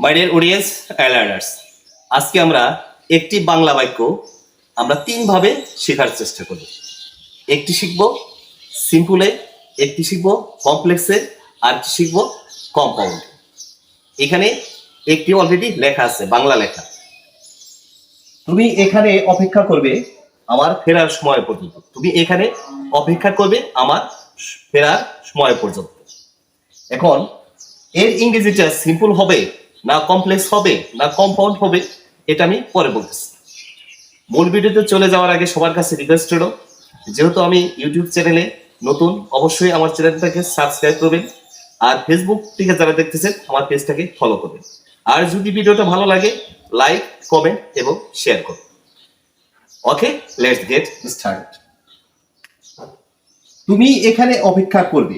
My dear audience learners আজকে আমরা একটি বাংলা বাক্য আমরা তিনভাবে শেখার চেষ্টা করি একটি শিখব সিম্পলে একটি শিখব কমপ্লেক্সে আর একটি শিখব কম্পাউন্ড এখানে একটি অলরেডি লেখা আছে, বাংলা লেখা। তুমি এখানে অপেক্ষা করবে আমার ফেরার সময় পর্যন্ত। তুমি এখানে অপেক্ষা করবে আমার ফেরার সময় পর্যন্ত। এখন, এর ইংরেজিটা সিম্পল হবে না কমপ্লেক্স হবে না কম্পাউন্ড হবে এটা আমি পরে বলতেছি। মূল ভিডিওতে চলে যাওয়ার আগে সবার কাছে রিকোয়েস্ট হলো যেহেতু আমি ইউটিউব চ্যানেলে নতুন অবশ্যই আমার চ্যানেলটাকে সাবস্ক্রাইব করবেন আর ফেসবুক থেকে যারা দেখতেছেন আমার পেজটাকে ফলো করবেন। আর যদি ভিডিওটা ভালো লাগে লাইক কমেন্ট এবং শেয়ার করুন। ওকে লেটস গেট স্টার্ট তুমি এখানে অপেক্ষা করবে।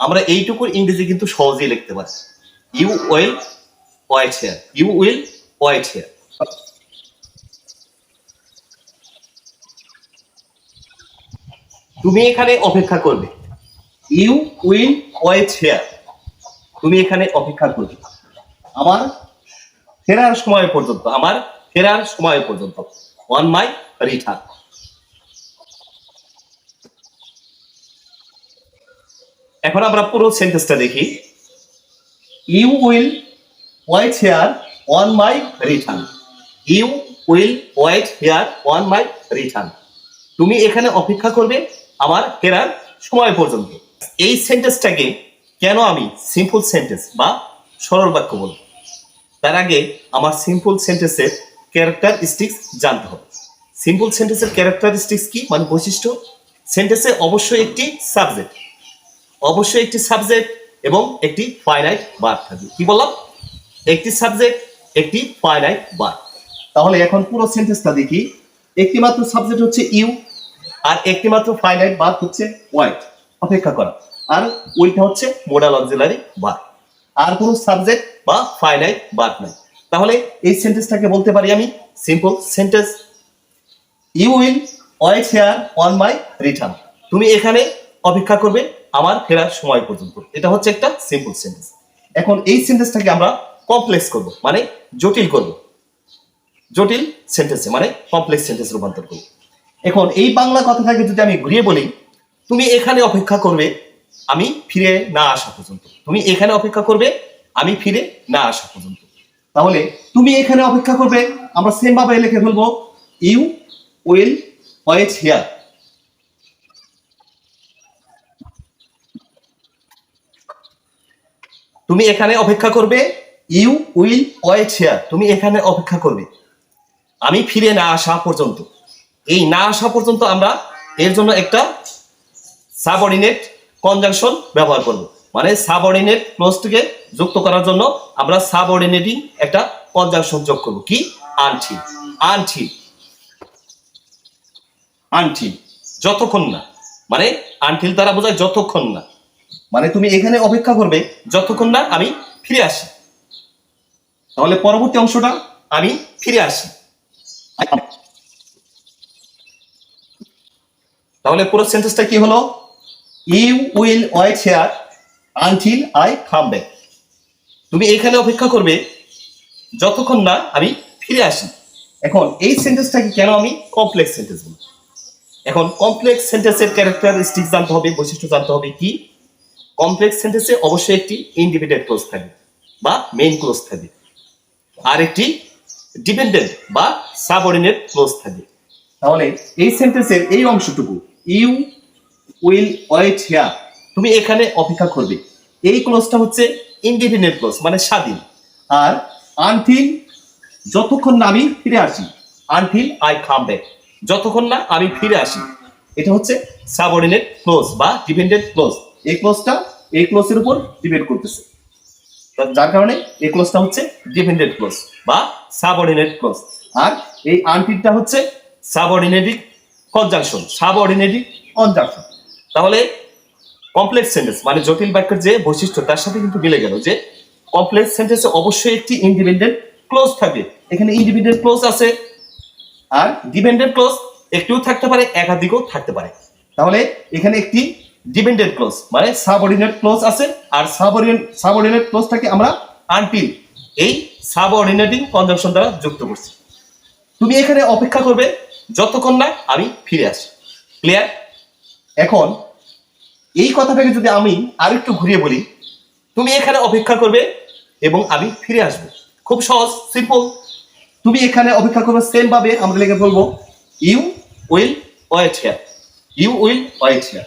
আমরা এইটুকু ইংরেজি কিন্তু সহজেই লিখতে পারি। You will wait here you will wait here তুমি এখানে অপেক্ষা করবে। ইউ উইল ওয়েট হিয়ার তুমি এখানে অপেক্ষা করবে। আমার ফেরার সময় পর্যন্ত, আমার ফেরার সময় পর্যন্ত। অন মাই রিটার্ন এখন আমরা পুরো সেন্টেন্সটা দেখি। You will wait here on my return you will wait here on my return তুমি এখানে অপেক্ষা করবে আমার ফেরার সময় পর্যন্ত। এই সেন্টেন্সটাকে কেন আমি সিম্পল সেন্টেন্স বা সরল বাক্য বলব? তার আগে আমার সিম্পল সেন্টেন্সের ক্যারেক্টারিস্টিক্স জানতে হবে। সিম্পল সেন্টেন্সের ক্যারেক্টারিস্টিক্স কি? মানে বৈশিষ্ট্য? সেন্টেন্সে অবশ্যই একটি সাবজেক্ট অবশ্যই একটি সাবজেক্ট এবং একটি ফাইনাইট বার থাকবে। কি বললাম? একটি সাবজেক্ট একটি ফাইনাইট বার তাহলে এখন পুরো সেন্টেন্সটা দেখি। একটি মাত্র সাবজেক্ট হচ্ছে ইউ আর একটি মাত্র ফাইনাইট বার হচ্ছে ওয়াইট অপেক্ষা করা। আর ওইটা হচ্ছে মোডাল অক্সিলারি বার আর কোনো সাবজেক্ট বা ফাইনাইট বার নাই। তাহলে এই সেন্টেন্সটাকে বলতে পারি আমি। Simple sentence you will wait here on my return তুমি এখানে অপেক্ষা করবে আমার ফেরার সময় পর্যন্ত। এটা হচ্ছে একটা সিম্পল সেন্টেন্স এখন এই সেন্টেন্সটাকে আমরা কমপ্লেক্স করব মানে জটিল করব। জটিল সেন্টেন্সে মানে কমপ্লেক্স সেন্টেন্স রূপান্তর করব। এখন এই বাংলা কথাটাকে যদি আমি ঘুরিয়ে বলি, তুমি এখানে অপেক্ষা করবে, আমি ফিরে না আসা পর্যন্ত। তুমি এখানে অপেক্ষা করবে, আমি ফিরে না আসা পর্যন্ত। তাহলে তুমি এখানে অপেক্ষা করবে, আমরা সেম ভাবে লিখে ফেলব ইউ উইল ওয়েট হিয়ার তুমি এখানে অপেক্ষা করবে ইউ উইল ওয়েট হিয়ার তুমি এখানে অপেক্ষা করবে। আমি ফিরে না আসা পর্যন্ত। এই না আসা পর্যন্ত আমরা এর জন্য একটা সাবঅর্ডিনেট কনজাংশন ব্যবহার করব। মানে সাবঅর্ডিনেট ক্লোজটিকে যুক্ত করার জন্য আমরা সাবঅর্ডিনেটিং একটা কনজাংশন যোগ করব। কি? আনটি আনটি আনটিল যতক্ষণ না। মানে আনটিল তারা বোঝায় যতক্ষণ না। মানে তুমি এখানে অপেক্ষা করবে, যতক্ষণ না আমি ফিরে আসি। তাহলে পরবর্তী অংশটা আমি ফিরে আসি। তাহলে পুরো সেন্টেন্সটা কি হলো? You will wait here until I come back তুমি এখানে অপেক্ষা করবে যতক্ষণ না আমি ফিরে আসি। এখন এই সেন্টেন্সটাকে কেন আমি কমপ্লেক্স সেন্টেন্স বলি? এখন কমপ্লেক্স সেন্টেন্সের ক্যারেক্টারিস্টিক জানতে হবে, বৈশিষ্ট্য জানতে হবে কি? কমপ্লেক্স সেন্টেন্সে অবশ্যই একটি ইন্ডিপেন্ডেন্ট ক্লোজ থাকবে বা মেইন ক্লোজ থাকবে। আর একটি ডিপেন্ডেন্ট বা সাবঅর্ডিনেট ক্লোজ থাকবে তাহলে এই সেন্টেন্সের এই অংশটুকু ইউ উইল ওয়েট হিয়ার তুমি এখানে অপেক্ষা করবে। এই ক্লোজটা হচ্ছে ইন্ডিপেন্ডেন্ট ক্লোজ মানে স্বাধীন। আর আনটিল যতক্ষণ না আমি ফিরে আসি আনটিল আই কাম ব্যাক যতক্ষণ না আমি ফিরে আসি, এটা হচ্ছে সাবঅর্ডিনেট ক্লোজ বা ডিপেন্ডেন্ট ক্লোজ এই ক্লোজটা এই ক্লোজের উপর ডিপেন্ড করতেছে। যার কারণে এই ক্লোজটা হচ্ছে ডিপেন্ডেন্ট ক্লোজ বা সাবঅর্ডিনেট ক্লোজ আর এই আনটিলটা হচ্ছে সাবঅর্ডিনেটিক কনজাংশন সাবঅর্ডিনেটিক কনজাংশন তাহলে কমপ্লেক্স সেন্টেন্স মানে জটিল বাক্যের যে বৈশিষ্ট্য, তার সাথে কিন্তু মিলে গেল যে কমপ্লেক্স সেন্টেন্সে অবশ্যই একটি ইন্ডিপেন্ডেন্ট ক্লোজ থাকবে এখানে ইন্ডিপেন্ডেন্ট ক্লোজ আছে, আর ডিপেন্ডেন্ট ক্লোজ একটিও থাকতে পারে, একাধিকও থাকতে পারে। তাহলে এখানে একটি ডিপেন্ডেন্ট ক্লোজ মানে সাবঅর্ডিনেট ক্লোজ আছে, আর সাবঅর্ডিনেট সাবঅর্ডিনেট ক্লোজটাকে আমরা আনটিল এই সাবঅর্ডিনেটিং কনজাংশন দ্বারা যুক্ত করছি। তুমি এখানে অপেক্ষা করবে, যতক্ষণ না আমি ফিরে আসি। ক্লিয়ার এখন এই কথাটাকে যদি আমি আরেকটু ঘুরিয়ে বলি, তুমি এখানে অপেক্ষা করবে এবং আমি ফিরে আসব। খুব সহজ সিম্পল তুমি এখানে অপেক্ষা করবে সেম ভাবে, আমরা লেগে বলব you will wait here you will wait here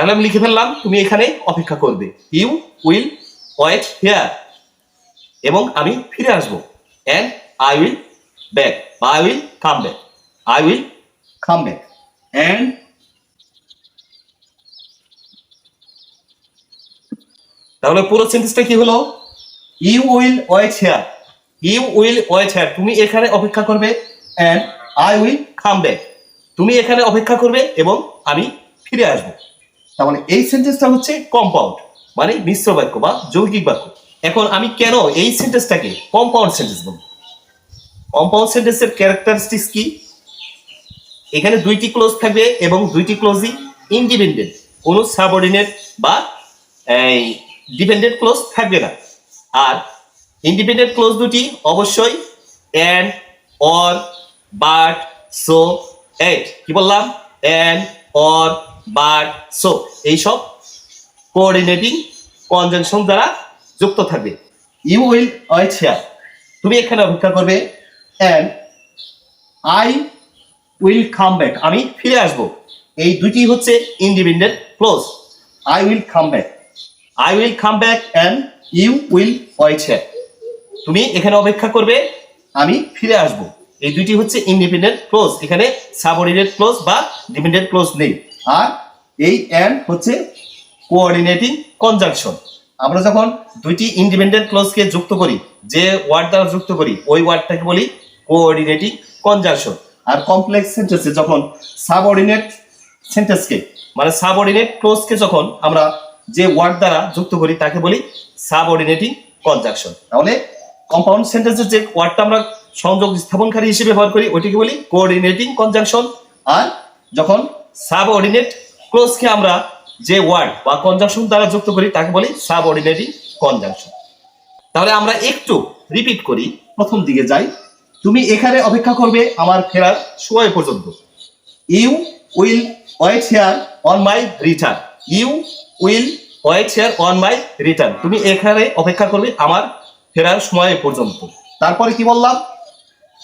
তাহলে আমি লিখে ফেললাম, তুমি এখানে অপেক্ষা করবে। ইউ উইল ওয়েট হিয়ার এবং আমি ফিরে আসব। অ্যান্ড আই উইল ব্যাক বা I will come back I will come back and তাহলে পুরো সেন্টেন্সটা কি হলো? You will wait here you will wait here তুমি এখানে অপেক্ষা করবে। And I will come back তুমি এখানে অপেক্ষা করবে এবং আমি ফিরে আসব। তার মানে এই সেন্টেন্সটা হচ্ছে কম্পাউন্ড মানে মিশ্র বাক্য বা যৌগিক বাক্য। এখন আমি কেন এই সেন্টেন্সটাকে কম্পাউন্ড সেন্টেন্স বলব? কম্পাউন্ড সেন্টেন্সের ক্যারেক্টারিস্টিক্স কি? এখানে দুইটি ক্লোজ থাকবে এবং দুইটি ক্লোজই ইন্ডিপেন্ডেন্ট কোনো সাবঅর্ডিনেট বা ডিপেন্ডেন্ট ক্লোজ থাকবে না। আর ইন্ডিপেন্ডেন্ট ক্লোজ দুটি অবশ্যই অ্যান্ড অর বাট সো এট কি বললাম? অ্যান্ড অর বাট সো এইসব কোঅর্ডিনেটিং কনজাংশন দ্বারা যুক্ত থাকবে। ইউ উইল ওয়েট হিয়ার তুমি এখানে অপেক্ষা করবে। And I will come back আমি ফিরে আসব। এই দুটি হচ্ছে independent clause I will come back I will come back and you will wait here তুমি এখানে অপেক্ষা করবে। আমি ফিরে আসব। এই দুইটি হচ্ছে ইন্ডিপেন্ডেন্ট ক্লোজ এখানে সাবঅর্ডিনেট ক্লোজ বা ডিপেন্ডেন্ট ক্লোজ নেই। আর এই অ্যান্ড হচ্ছে কোঅর্ডিনেটিং কনজাংশন আমরা যখন দুইটি ইন্ডিপেন্ডেন্ট ক্লোজকে যুক্ত করি, যে ওয়ার্ড দ্বারা যুক্ত করি, ওই ওয়ার্ডটাকে বলি কোঅর্ডিনেটিং কনজাংশন আর কমপ্লেক্স সেন্টেন্সে যখন সাবঅর্ডিনেট সেন্টেন্সকে মানে সাবঅর্ডিনেট ক্লোজকে যখন আমরা যে ওয়ার্ড দ্বারা যুক্ত করি, তাকে বলি সাবঅর্ডিনেটিং কনজাংশন তাহলে কম্পাউন্ড সেন্টেন্সের যে ওয়ার্ডটা আমরা সংযোগ স্থাপনকারী হিসেবে ব্যবহার করি, ওইটিকে বলি কোঅর্ডিনেটিং কনজাংশন আর যখন সাবঅর্ডিনেট ক্লোজকে আমরা যে ওয়ার্ড বা কনজাংশন দ্বারা যুক্ত করি, তাকে বলি সাবঅর্ডিনেটিং কনজাংশন। তাহলে আমরা একটু রিপিট করি, প্রথম দিকে যাই। তুমি এখানে অপেক্ষা করবে আমার ফেরার সময় পর্যন্ত। You will wait here on my return. You will wait here on my return. তুমি এখানে অপেক্ষা করবে আমার ফেরার সময় পর্যন্ত। তারপরে কি বললাম?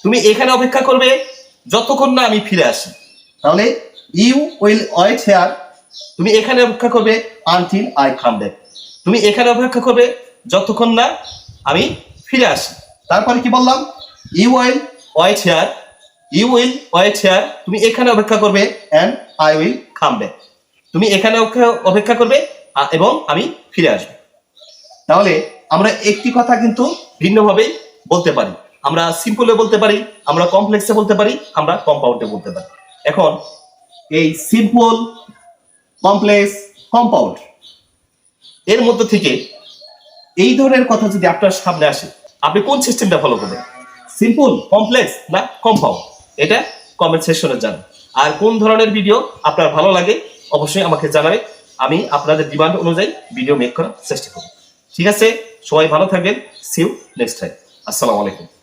তুমি এখানে অপেক্ষা করবে যতক্ষণ না আমি ফিরে আসি। তাহলে ইউ উইল ওয়েট হেয়ার। তুমি এখানে অপেক্ষা করবে আনটিল আই কাম ব্যাক। তুমি এখানে অপেক্ষা করবে যতক্ষণ না আমি ফিরে আসি। তারপরে কি বললাম? You will wait here. You will wait here. তুমি এখানে অপেক্ষা করবে and I will come back. তুমি এখানে অপেক্ষা- করবে এবং আমি ফিরে আসব। তাহলে আমরা একটি কথা কিন্তু ভিন্নভাবে বলতে পারি। আমরা সিম্পলে বলতে পারি, আমরা কমপ্লেক্সে বলতে পারি, আমরা কম্পাউন্ডে বলতে পারি। এখন এই সিম্পল কমপ্লেক্স কম্পাউন্ড এর মধ্যে থেকে এই ধরনের কথা যদি আপনার সামনে আসে, আপনি কোন সিস্টেমটা ফলো করবেন? সিম্পল কমপ্লেক্স না কম্পাউন্ড এটা কমেন্ট সেকশনে জানান। আর কোন ধরনের ভিডিও আপনার ভালো লাগে, অবশ্যই আমাকে জানাবে আমি আপনাদের ডিমান্ড অনুযায়ী ভিডিও মেক করার চেষ্টা করব। ঠিক আছে? সবাই ভালো থাকবেন। সিউ নেক্সট টাইম আসসালামু আলাইকুম।